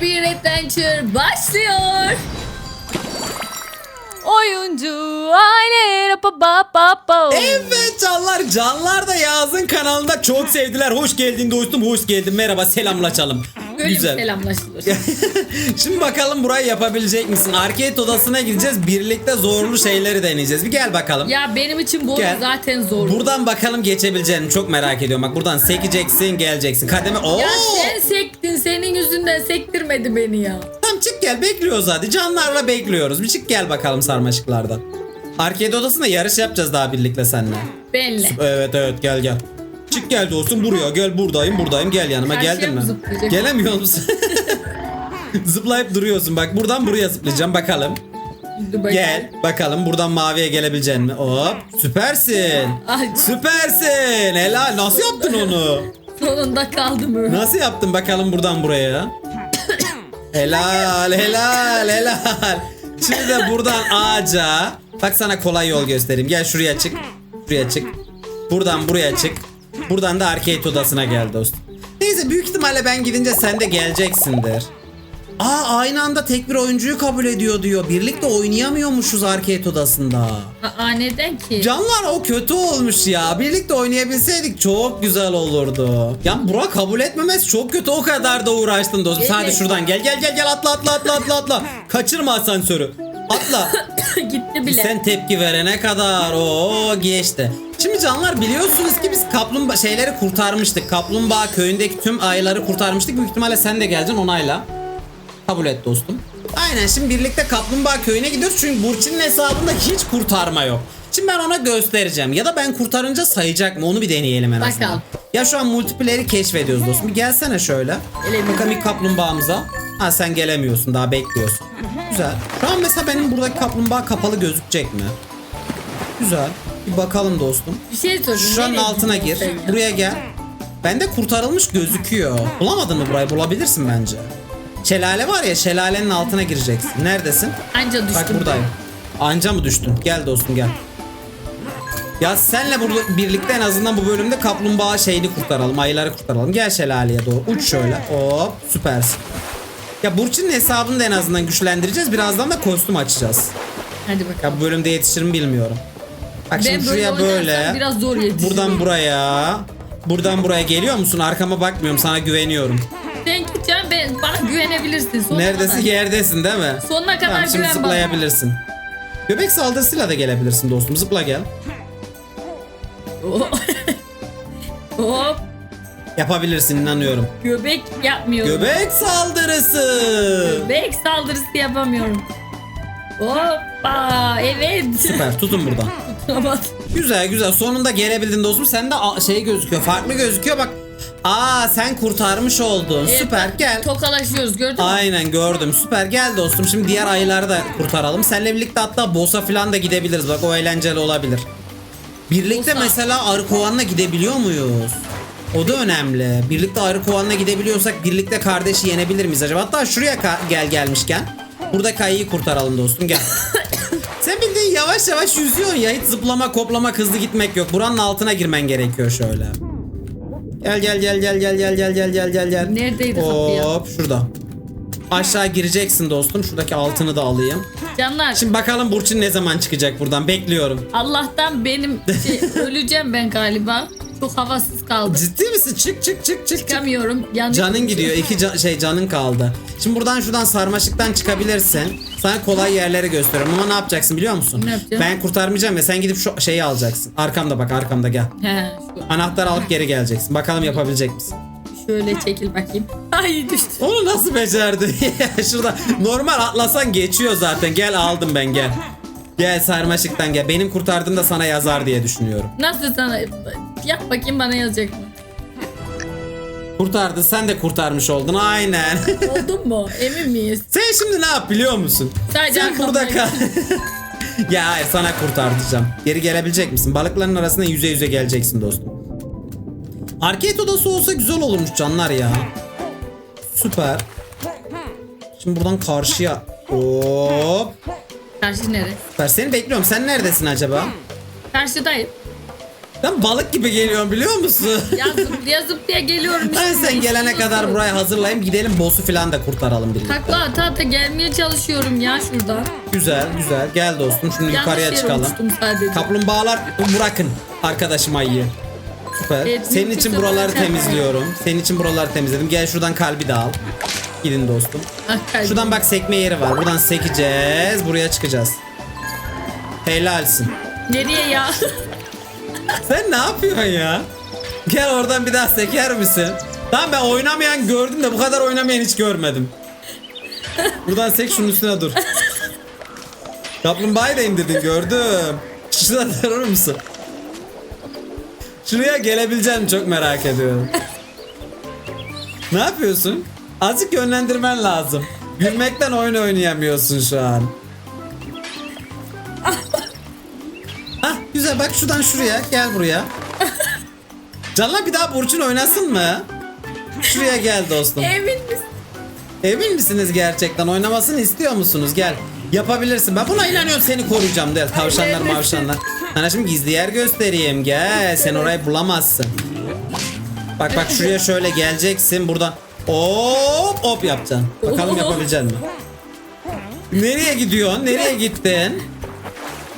bir adventure başlıyor. Oyuncu aile. Evet canlar canlar da Yağız'ın kanalında çok sevdiler. Hoş geldin dostum hoş geldin merhaba selamlaşalım. Böyle Güzel. bir selamlaşılır. Şimdi bakalım burayı yapabilecek misin? Arcade odasına gideceğiz. Birlikte zorlu şeyleri deneyeceğiz. Bir gel bakalım. ya benim için bu Gel. zaten zor. Buradan bakalım geçebileceğini çok merak ediyorum. Bak buradan sekeceksin geleceksin. Kademe Oo! Ya sen sektin senin yüzünden sektirmedi beni ya. Çık gel bekliyoruz hadi. Canlarla bekliyoruz. Bir çık gel bakalım sarmaşıklardan. Arcade odasında yarış yapacağız daha birlikte seninle. Benle. Evet evet gel gel. Çık gel dostum buraya gel buradayım buradayım gel yanıma Karşıya geldin mı mi? Gelemiyor musun? Zıplayıp duruyorsun bak buradan buraya zıplayacağım bakalım. Bakayım. Gel bakalım buradan maviye gelebileceksin mi? Hop süpersin. Ay, Süpersin. Helal nasıl yaptın onu? sonunda kaldım öyle. Nasıl yaptın bakalım buradan buraya? Helal helal helal. Şimdi de buradan ağaca. Bak sana kolay yol göstereyim. Gel şuraya çık. Şuraya çık. Buradan buraya çık. Buradan da arcade odasına gel dostum. Neyse büyük ihtimalle ben gidince sen de geleceksindir. Aa aynı anda tek bir oyuncuyu kabul ediyor diyor. Birlikte oynayamıyormuşuz arcade odasında. Aa neden ki? Canlar o kötü olmuş ya. Birlikte oynayabilseydik çok güzel olurdu. Ya Burak kabul etmemesi çok kötü. O kadar da uğraştın dostum. Sen Hadi Evet. şuradan gel gel gel gel atla atla atla atla atla. Kaçırma asansörü. Atla. Gitti bile. Sen tepki verene kadar o geçti. Şimdi canlar biliyorsunuz ki biz kaplumbağa şeyleri kurtarmıştık. Kaplumbağa köyündeki tüm ayıları kurtarmıştık. Büyük ihtimalle sen de geleceksin onayla. Kabul et dostum. Aynen şimdi birlikte Kaplumbağa köyüne gidiyoruz çünkü Burçin'in hesabında hiç kurtarma yok. Şimdi ben ona göstereceğim ya da ben kurtarınca sayacak mı onu bir deneyelim en azından. Bakalım. Ya şu an multiplayer'i keşfediyoruz dostum. Bir gelsene şöyle. Gelemiyorum. Bakalım ilk kaplumbağamıza. Ha sen gelemiyorsun daha bekliyorsun. Güzel. Şu an mesela benim buradaki kaplumbağa kapalı gözükecek mi? Güzel. Bir bakalım dostum. Bir şey sorayım. Şuranın nereye altına gir. Buraya gel. Bende kurtarılmış gözüküyor. Bulamadın mı burayı? Bulabilirsin bence. Şelale var ya şelalenin altına gireceksin. Neredesin? Anca düştüm. Bak buradayım. Anca mı düştün? Gel dostum gel. Ya senle burada birlikte en azından bu bölümde kaplumbağa şeyini kurtaralım. Ayıları kurtaralım. Gel şelaleye doğru. Uç şöyle. Hop süpersin. Ya Burçin'in hesabını da en azından güçlendireceğiz. Birazdan da kostüm açacağız. Hadi bakalım. Ya bu bölümde yetişir mi bilmiyorum. Bak Ben şimdi böyle şuraya böyle. oynarsam biraz zor yetişirim. Buradan buraya. Buradan buraya geliyor musun? Arkama bakmıyorum. Sana güveniyorum. Sen git bana güvenebilirsin. Sonuna Neredesin? kadar. Yerdesin değil mi? Sonuna kadar Tamam şimdi güven bana. zıplayabilirsin. Göbek saldırısıyla da gelebilirsin dostum. Zıpla gel. Hop. Yapabilirsin inanıyorum. Göbek yapmıyorum. Göbek saldırısı. Göbek saldırısı yapamıyorum. Hoppa. Evet. Süper tutun buradan. Tamam. Güzel güzel sonunda gelebildin dostum. Sen de şey gözüküyor. Farklı gözüküyor bak. Aa sen kurtarmış oldun. Evet, Süper gel. Tokalaşıyoruz gördün mü? Aynen gördüm. Süper gel dostum. Şimdi diğer ayıları da kurtaralım. Seninle birlikte hatta boss'a falan da gidebiliriz. Bak o eğlenceli olabilir. Birlikte Boss'a. mesela arı kovanla gidebiliyor muyuz? O da önemli. Birlikte arı kovanla gidebiliyorsak birlikte kardeşi yenebilir miyiz acaba? Hatta şuraya ka- gel gelmişken. Burada kayıyı kurtaralım dostum gel. Sen bildiğin yavaş yavaş yüzüyorsun ya. Hiç zıplama koplama hızlı gitmek yok. Buranın altına girmen gerekiyor şöyle. Gel gel gel gel gel gel gel gel gel gel gel. Neredeydi kapı ya? Hop şurada. Aşağı gireceksin dostum. Şuradaki altını da alayım. Canlar Şimdi bakalım Burçin ne zaman çıkacak buradan. Bekliyorum. Allah'tan benim şey, öleceğim ben galiba. Çok havasız kaldım. Ciddi misin? Çık çık çık çık. çık. Çıkamıyorum. Yanlış Canın gidiyor. iki can- şey canın kaldı. Şimdi buradan şuradan sarmaşıktan çıkabilirsin. Sana kolay yerleri gösteriyorum ama ne yapacaksın biliyor musun? Ne yapacağım? Ben kurtarmayacağım ya sen gidip şu şeyi alacaksın. Arkamda bak arkamda gel. He, şu, Anahtar alıp geri geleceksin. Bakalım yapabilecek misin? Şöyle çekil bakayım. Ay düştü. Onu nasıl becerdi? Şurada normal atlasan geçiyor zaten. Gel aldım ben gel. Gel sarmaşıktan gel. Benim kurtardığım da sana yazar diye düşünüyorum. Nasıl sana? Yap bakayım bana yazacak mı? Kurtardı sen de kurtarmış oldun aynen. Oldun mu? Emin miyiz? sen şimdi ne yap biliyor musun? Sadece sen burada kal. ya hayır sana kurtartacağım. Geri gelebilecek misin? Balıkların arasında yüze yüze geleceksin dostum. Arcade odası olsa güzel olurmuş canlar ya. Süper. Şimdi buradan karşıya. Hop. Karşı nere? Süper. Seni bekliyorum. Sen neredesin acaba? Karşıdayım. Ben balık gibi geliyorum biliyor musun? Ya zıplaya zıplaya geliyorum. Ben sen gelene kadar burayı hazırlayayım gidelim boss'u falan da kurtaralım birlikte. Takla ata ata gelmeye çalışıyorum ya şuradan. Güzel güzel gel dostum şimdi yukarıya Yanlış yere çıkalım. uçtum sadece. Kaplumbağalar bırakın arkadaşım ayıyı. Süper. Evet, Senin için buraları temizliyorum. Senin için buraları temizledim. Gel şuradan kalbi de al. Gidin dostum. Hakikaten. Şuradan bak sekme yeri var. Buradan sekeceğiz. Buraya çıkacağız. Helalsin. Nereye ya? Sen ne yapıyorsun ya? Gel oradan bir daha seker misin? Tamam ben oynamayan gördüm de bu kadar oynamayan hiç görmedim. Buradan sek şunun üstüne dur. Kaplumbağayı da indirdin gördüm. Şurada durur musun? Şuraya gelebileceğim çok merak ediyorum. ne yapıyorsun? Azıcık yönlendirmen lazım. Gülmekten oyun oynayamıyorsun şu an. Hah güzel bak şuradan şuraya gel buraya. Canlar bir daha Burçin oynasın mı? Şuraya gel dostum. Emin misin? Emin misiniz gerçekten? Oynamasını istiyor musunuz? Gel. Yapabilirsin. Ben buna inanıyorum seni koruyacağım. Del tavşanlar mavşanlar. Sana şimdi gizli yer göstereyim. Gel. Sen orayı bulamazsın. Bak bak şuraya şöyle geleceksin. Buradan hop hop yapacaksın. Bakalım yapabilecek misin? Nereye gidiyorsun? Nereye gittin?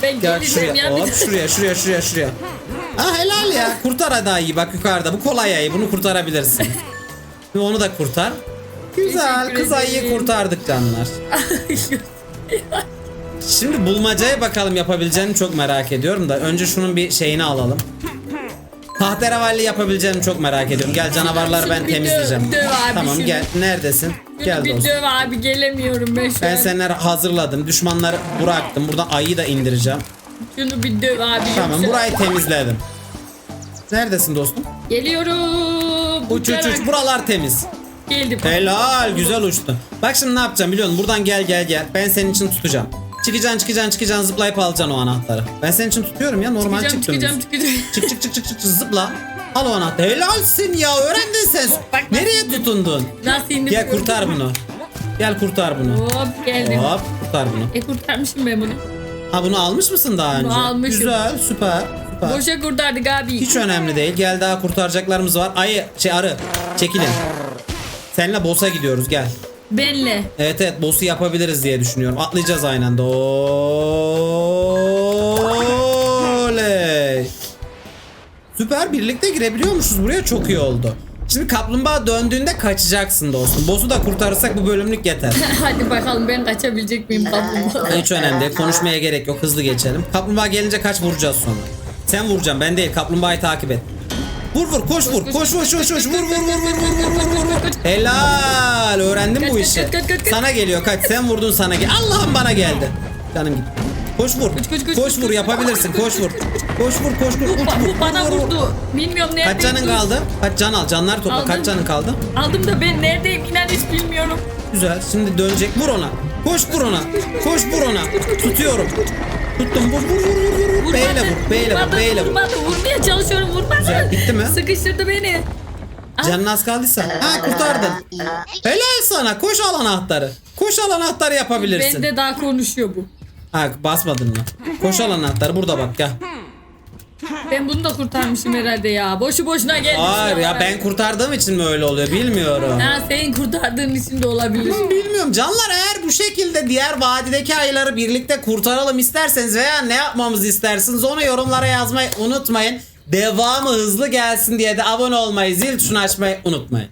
Ben Gel şuraya. ya. Hop şuraya şuraya şuraya şuraya. Ha helal ya. Kurtar hadi ayıyı bak yukarıda. Bu kolay ayı. Bunu kurtarabilirsin. Şimdi onu da kurtar. Güzel. Teşekkür Kız ayıyı kurtardık canlar. Şimdi bulmacaya bakalım yapabileceğini çok merak ediyorum da önce şunun bir şeyini alalım. Tahterevalli yapabileceğini çok merak ediyorum. Gel canavarları ben bir döv- temizleyeceğim. döv abi tamam şunu. gel. Neredesin? Gel bir dostum. döv abi gelemiyorum ben şu Ben an. senleri hazırladım. Düşmanları bıraktım. Buradan ayıyı da indireceğim. Şunu bir döv abi. Tamam yoksa- burayı temizledim. Neredesin dostum? Geliyorum. Uç uç uç buralar temiz. Geldim. Helal güzel uçtun. Bak şimdi ne yapacağım biliyor musun? Buradan gel gel gel. Ben senin için tutacağım. Çıkacaksın çıkacaksın çıkacaksın zıplayıp alacaksın o anahtarı. Ben senin için tutuyorum ya normal Çıkacağım çıktım. çıkacağım çıkacağım. Çık çık çık çık çık çık, zıpla. Al o anahtarı. Helalsin ya öğrendin sen. Bak, Nereye tutundun? Nasıl indim? Gel kurtar bunu. Gel kurtar bunu. Hop geldim. Hop kurtar bunu. E kurtarmışım ben bunu. Ha bunu almış mısın daha önce? almışım. Güzel süper. süper. Boşa kurtardık abi. Hiç önemli değil. Gel daha kurtaracaklarımız var. Ayı şey arı çekilin. Seninle boss'a gidiyoruz gel. Benle. Evet evet boss'u yapabiliriz diye düşünüyorum. Atlayacağız aynı anda. Oley. Süper birlikte girebiliyormuşuz buraya çok iyi oldu. Şimdi kaplumbağa döndüğünde kaçacaksın dostum. Boss'u da kurtarırsak bu bölümlük yeter. Hadi bakalım ben kaçabilecek miyim kaplumbağa? Hiç önemli değil. Konuşmaya gerek yok. Hızlı geçelim. Kaplumbağa gelince kaç vuracağız sonra. Sen vuracaksın ben değil. Kaplumbağayı takip et. Vur vur koş vur. Koş koş koş koş. Vur vur vur vur vur vur vur vur. Helal. Öğrendim bu işi. Sana geliyor kaç. Sen vurdun sana gel. Allah'ım bana geldi. Canım git. Koş vur. Koş vur yapabilirsin. Koş vur. Koş vur koş vur. Uç vur. Bana vurdu. Bilmiyorum nerede. Kaç canın kaldı? Kaç can al. Canlar topla. Kaç canın kaldı? Aldım da ben neredeyim inan hiç bilmiyorum. Güzel. Şimdi dönecek. Vur ona. Koş vur ona. Koş vur ona. Tutuyorum. Tuttum. Vur vur vur vur vur. Beyle vur. Beyle vur. Vurmadı, Beyle vur. Vurmadı. Vurmaya çalışıyorum vurmadı. Bitti mi? Sıkıştırdı beni. Canın az kaldıysa. Ha kurtardın. Helal sana. Koş al anahtarı. Koş al anahtarı yapabilirsin. Bende daha konuşuyor bu. Ha basmadın mı? Koş al anahtarı. Burada bak gel. Ben bunu da kurtarmışım herhalde ya. Boşu boşuna geldi. Hayır ya ben kurtardığım için mi öyle oluyor bilmiyorum. Ha senin kurtardığın için de olabilir. Bilmiyorum canlar eğer bu şekilde diğer vadideki ayıları birlikte kurtaralım isterseniz veya ne yapmamızı isterseniz onu yorumlara yazmayı unutmayın. Devamı hızlı gelsin diye de abone olmayı, zil tuşunu açmayı unutmayın.